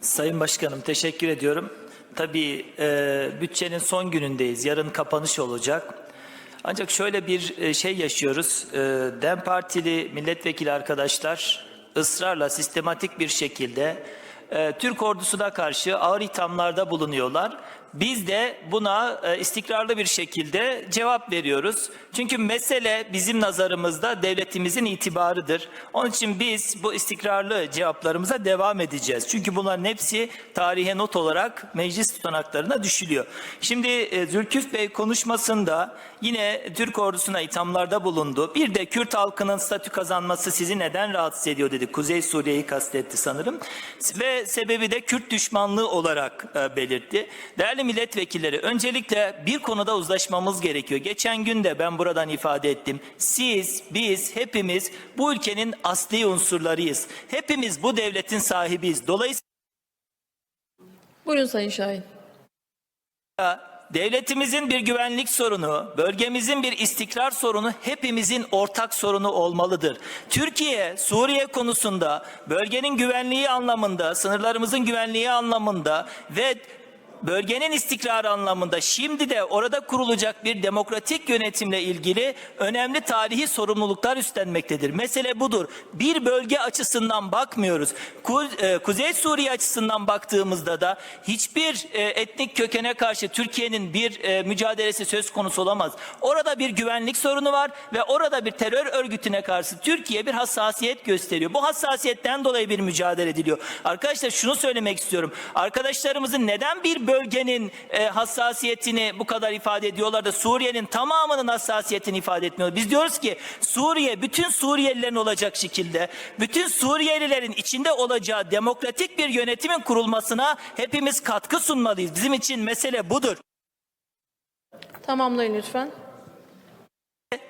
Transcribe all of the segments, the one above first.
Sayın Başkanım teşekkür ediyorum. Tabii e, bütçenin son günündeyiz. Yarın kapanış olacak. Ancak şöyle bir e, şey yaşıyoruz. E, DEM Partili milletvekili arkadaşlar ısrarla sistematik bir şekilde e, Türk ordusuna karşı ağır ithamlarda bulunuyorlar. Biz de buna e, istikrarlı bir şekilde cevap veriyoruz. Çünkü mesele bizim nazarımızda devletimizin itibarıdır. Onun için biz bu istikrarlı cevaplarımıza devam edeceğiz. Çünkü bunların hepsi tarihe not olarak meclis tutanaklarına düşülüyor. Şimdi e, Zülküf Bey konuşmasında yine Türk ordusuna ithamlarda bulundu. Bir de Kürt halkının statü kazanması sizi neden rahatsız ediyor dedi. Kuzey Suriye'yi kastetti sanırım. Ve sebebi de Kürt düşmanlığı olarak e, belirtti. Değerli milletvekilleri öncelikle bir konuda uzlaşmamız gerekiyor. Geçen gün de ben buradan ifade ettim. Siz, biz, hepimiz bu ülkenin asli unsurlarıyız. Hepimiz bu devletin sahibiyiz. Dolayısıyla Buyurun Sayın Şahin. Devletimizin bir güvenlik sorunu, bölgemizin bir istikrar sorunu hepimizin ortak sorunu olmalıdır. Türkiye, Suriye konusunda, bölgenin güvenliği anlamında, sınırlarımızın güvenliği anlamında ve bölgenin istikrarı anlamında şimdi de orada kurulacak bir demokratik yönetimle ilgili önemli tarihi sorumluluklar üstlenmektedir. Mesele budur. Bir bölge açısından bakmıyoruz. E, Kuzey Suriye açısından baktığımızda da hiçbir e, etnik kökene karşı Türkiye'nin bir e, mücadelesi söz konusu olamaz. Orada bir güvenlik sorunu var ve orada bir terör örgütüne karşı Türkiye bir hassasiyet gösteriyor. Bu hassasiyetten dolayı bir mücadele ediliyor. Arkadaşlar şunu söylemek istiyorum. Arkadaşlarımızın neden bir bölgenin e, hassasiyetini bu kadar ifade ediyorlar da Suriye'nin tamamının hassasiyetini ifade etmiyor. Biz diyoruz ki Suriye bütün Suriyelilerin olacak şekilde bütün Suriyelilerin içinde olacağı demokratik bir yönetimin kurulmasına hepimiz katkı sunmalıyız. Bizim için mesele budur. Tamamlayın lütfen.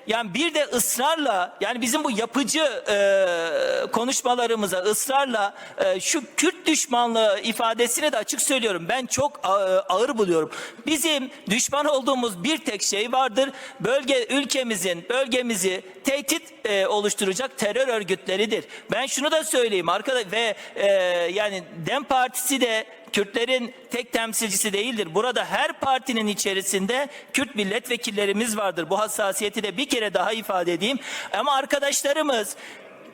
Yani bir de ısrarla yani bizim bu yapıcı e, konuşmalarımıza ısrarla e, şu Kürt düşmanlığı ifadesini de açık söylüyorum. Ben çok a- ağır buluyorum. Bizim düşman olduğumuz bir tek şey vardır. Bölge ülkemizin bölgemizi tehdit e, oluşturacak terör örgütleridir. Ben şunu da söyleyeyim arkadaş ve e, yani Dem Partisi de Kürtlerin tek temsilcisi değildir. Burada her partinin içerisinde Kürt milletvekillerimiz vardır. Bu hassasiyeti de bir kere daha ifade edeyim. Ama arkadaşlarımız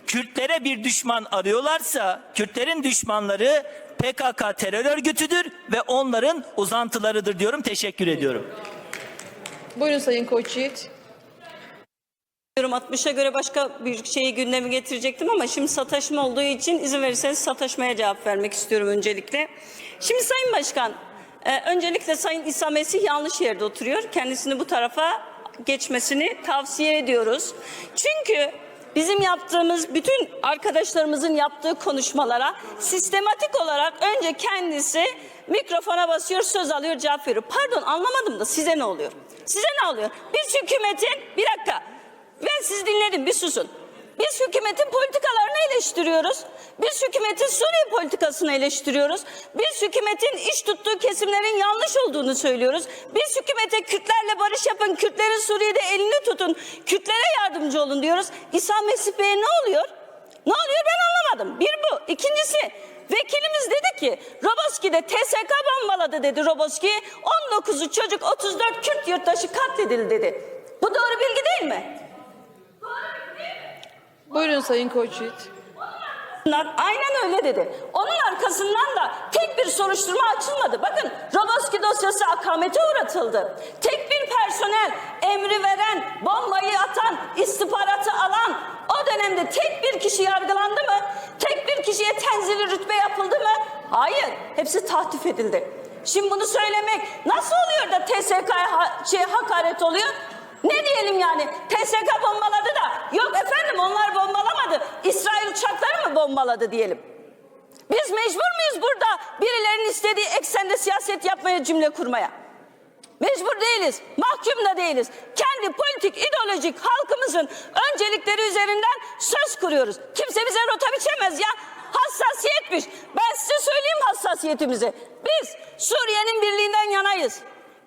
Kürtlere bir düşman arıyorlarsa Kürtlerin düşmanları PKK terör örgütüdür ve onların uzantılarıdır diyorum. Teşekkür ediyorum. Buyurun Sayın Koçyiğit. Diyorum 60'a göre başka bir şeyi gündeme getirecektim ama şimdi sataşma olduğu için izin verirseniz sataşmaya cevap vermek istiyorum öncelikle. Şimdi Sayın Başkan, e, öncelikle Sayın İsa Mesih yanlış yerde oturuyor. Kendisini bu tarafa geçmesini tavsiye ediyoruz. Çünkü bizim yaptığımız bütün arkadaşlarımızın yaptığı konuşmalara sistematik olarak önce kendisi mikrofona basıyor, söz alıyor, cevap veriyor. Pardon anlamadım da size ne oluyor? Size ne oluyor? Biz hükümetin, bir dakika ben sizi dinledim bir susun. Biz hükümetin politikalarını eleştiriyoruz. Biz hükümetin Suriye politikasını eleştiriyoruz. Biz hükümetin iş tuttuğu kesimlerin yanlış olduğunu söylüyoruz. Biz hükümete Kürtlerle barış yapın, Kürtlerin Suriye'de elini tutun, Kürtlere yardımcı olun diyoruz. İsa Mesih Bey'e ne oluyor? Ne oluyor ben anlamadım. Bir bu. İkincisi vekilimiz dedi ki Roboski'de TSK bombaladı dedi Roboski. 19'u çocuk 34 Kürt yurttaşı katledildi dedi. Bu doğru bilgi değil mi? Buyurun Sayın Koçyiğit. Bunlar aynen öyle dedi. Onun arkasından da tek bir soruşturma açılmadı. Bakın Roboski dosyası akamete uğratıldı. Tek bir personel emri veren, bombayı atan, istihbaratı alan o dönemde tek bir kişi yargılandı mı? Tek bir kişiye tenzili rütbe yapıldı mı? Hayır. Hepsi tahtif edildi. Şimdi bunu söylemek nasıl oluyor da TSK'ya ha- şey, hakaret oluyor? Ne diyelim yani? TSK bombaladı da yok efendim onlar bombalamadı. İsrail uçakları mı bombaladı diyelim. Biz mecbur muyuz burada birilerinin istediği eksende siyaset yapmaya cümle kurmaya? Mecbur değiliz, mahkum da değiliz. Kendi politik, ideolojik halkımızın öncelikleri üzerinden söz kuruyoruz. Kimse bize rota biçemez ya. Hassasiyetmiş. Ben size söyleyeyim hassasiyetimizi. Biz Suriye'nin birliğinden yanayız.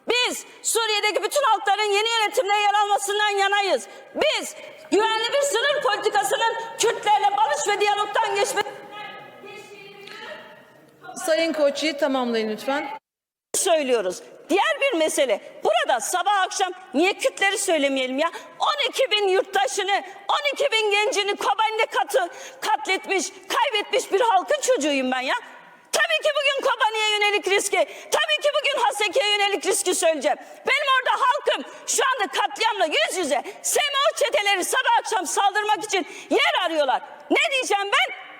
Biz Suriye'deki bütün halkların yeni yönetimde yer almasından yanayız. Biz güvenli bir sınır politikasının Kürtlerle barış ve diyalogtan geçmesi Sayın Koç Yiğit tamamlayın lütfen. söylüyoruz. Diğer bir mesele burada sabah akşam niye Kürtleri söylemeyelim ya 12 bin yurttaşını 12 bin gencini Kobani'de katı, katletmiş kaybetmiş bir halkın çocuğuyum ben ya. Tabii ki bugün Kobani'ye yönelik riski, tabii ki bugün Haseki'ye yönelik riski söyleyeceğim. Benim orada halkım şu anda katliamla yüz yüze SMO çeteleri sabah akşam saldırmak için yer arıyorlar. Ne diyeceğim ben?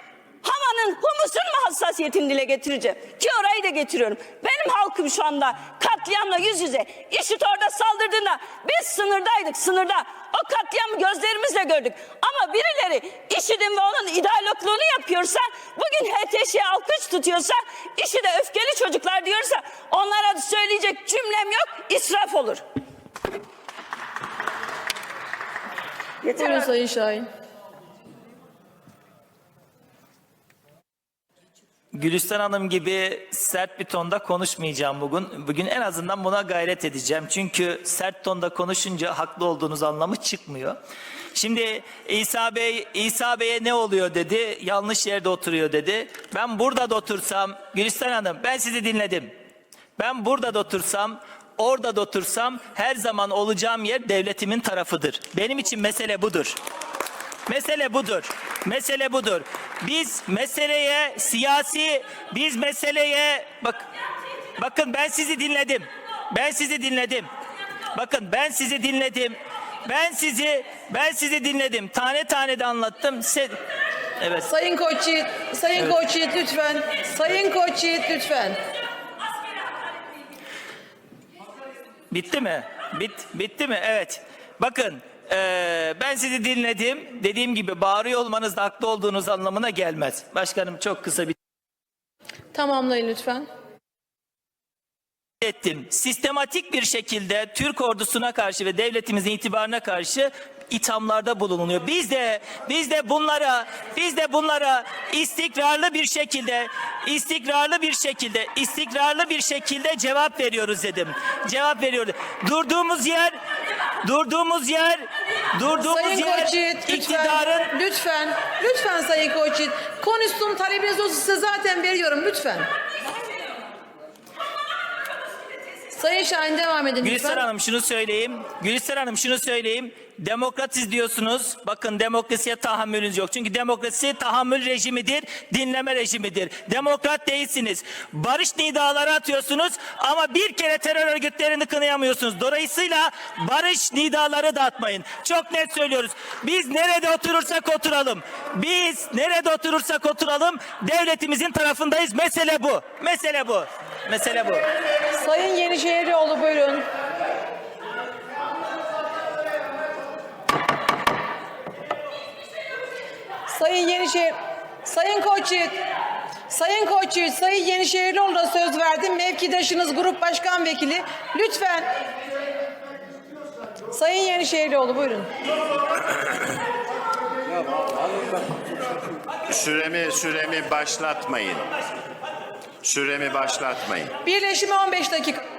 Havanın humusun mu hassasiyetini dile getireceğim? Ki orayı da getiriyorum. Benim halkım şu anda katliamla yüz yüze. İşit orada saldırdığında biz sınırdaydık sınırda. O katliamı gözlerimizle gördük. Ama birileri IŞİD'in ve onun ideologluğunu yapıyorsa, bugün HTŞ'ye alkış tutuyorsa, IŞİD'e öfkeli çocuklar diyorsa onlara söyleyecek cümlem yok, israf olur. Yeter Buyurun. Sayın Şahin. Gülistan Hanım gibi sert bir tonda konuşmayacağım bugün. Bugün en azından buna gayret edeceğim. Çünkü sert tonda konuşunca haklı olduğunuz anlamı çıkmıyor. Şimdi İsa Bey İsa Bey'e ne oluyor dedi. Yanlış yerde oturuyor dedi. Ben burada da otursam Gülistan Hanım ben sizi dinledim. Ben burada da otursam orada da otursam her zaman olacağım yer devletimin tarafıdır. Benim için mesele budur. Mesele budur. Mesele budur. Biz meseleye siyasi, biz meseleye bak bakın ben sizi dinledim. Ben sizi dinledim. Bakın ben sizi dinledim. Ben sizi ben sizi dinledim. Tane tane de anlattım. Se- evet. Sayın Koç Yiğit, Sayın Koç Yiğit lütfen. Sayın Koç Yiğit lütfen. Bitti mi? Bit, bitti mi? Evet. Bakın eee, ben sizi dinledim. Dediğim gibi bağırıyor olmanız da haklı olduğunuz anlamına gelmez. Başkanım çok kısa bir Tamamlayın lütfen. ettim. Sistematik bir şekilde Türk ordusuna karşı ve devletimizin itibarına karşı ithamlarda bulunuyor. Biz de biz de bunlara biz de bunlara istikrarlı bir şekilde istikrarlı bir şekilde istikrarlı bir şekilde cevap veriyoruz dedim. Cevap veriyoruz. Durduğumuz yer durduğumuz yer durduğumuz Sayın yer Koç Yiğit lütfen. iktidarın Lütfen. Lütfen Sayın Koç Yiğit. Konuştum talebiniz olsun size zaten veriyorum lütfen. Sayın Şahin devam edin Gülistan lütfen. Hanım şunu söyleyeyim. Gülistan Hanım şunu söyleyeyim. Demokratiz diyorsunuz. Bakın demokrasiye tahammülünüz yok. Çünkü demokrasi tahammül rejimidir, dinleme rejimidir. Demokrat değilsiniz. Barış nidaları atıyorsunuz ama bir kere terör örgütlerini kınayamıyorsunuz. Dolayısıyla barış nidaları da atmayın. Çok net söylüyoruz. Biz nerede oturursak oturalım. Biz nerede oturursak oturalım devletimizin tarafındayız. Mesele bu. Mesele bu. Mesele bu. Sayın Yenişehirlioğlu buyurun. Sayın Yenişehir, Sayın Koç Yiğit, Sayın Koç Yiğit, Sayın Yenişehirlioğlu'na söz verdim. Mevkidaşınız Grup Başkan Vekili. Lütfen. Sayın Yenişehirlioğlu buyurun. Süremi süremi başlatmayın. Süremi başlatmayın. Birleşime 15 dakika.